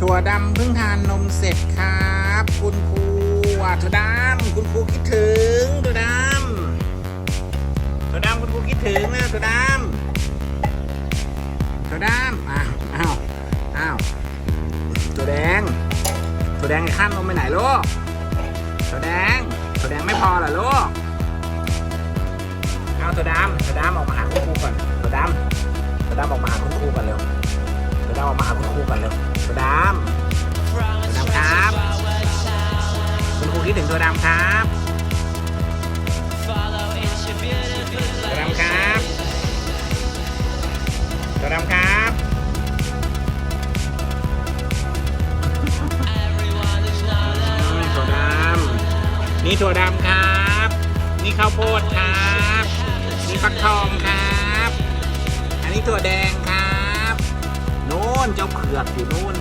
ถั่วดำเพิ่งทานนมเสร็จครับ คุณครูถั่วดำคุณครูคิดถึงถั่วดำถั่วดำคุณครูคิดถึงนะถั่วดำถั่วดำอ้าวอ้าวอ้าวถั่วแดงถั่วแดงไอ้ข้ามนมไปไหนลูกถั่วแดงถั่วแดงไม่พอเหรอลูกเอาถั่วดำถั่วดำออกมาหาคุณครูก่อนถั่วดำถั่วดำออกมาหาคุณครูก่อนเร็วถั่วดำออกมาหาคุณครูก่อนเร็ว ถึงตัวดำครับตัวดำครับตัวดำครับอืมถั่วดำนี่ถั่วดำครับ นี่ข้าวโพดครับ นี่ฟักทองครับ อันนี้ถั่วแดงครับ โน่นเจ้าเผือกอยู่โน่น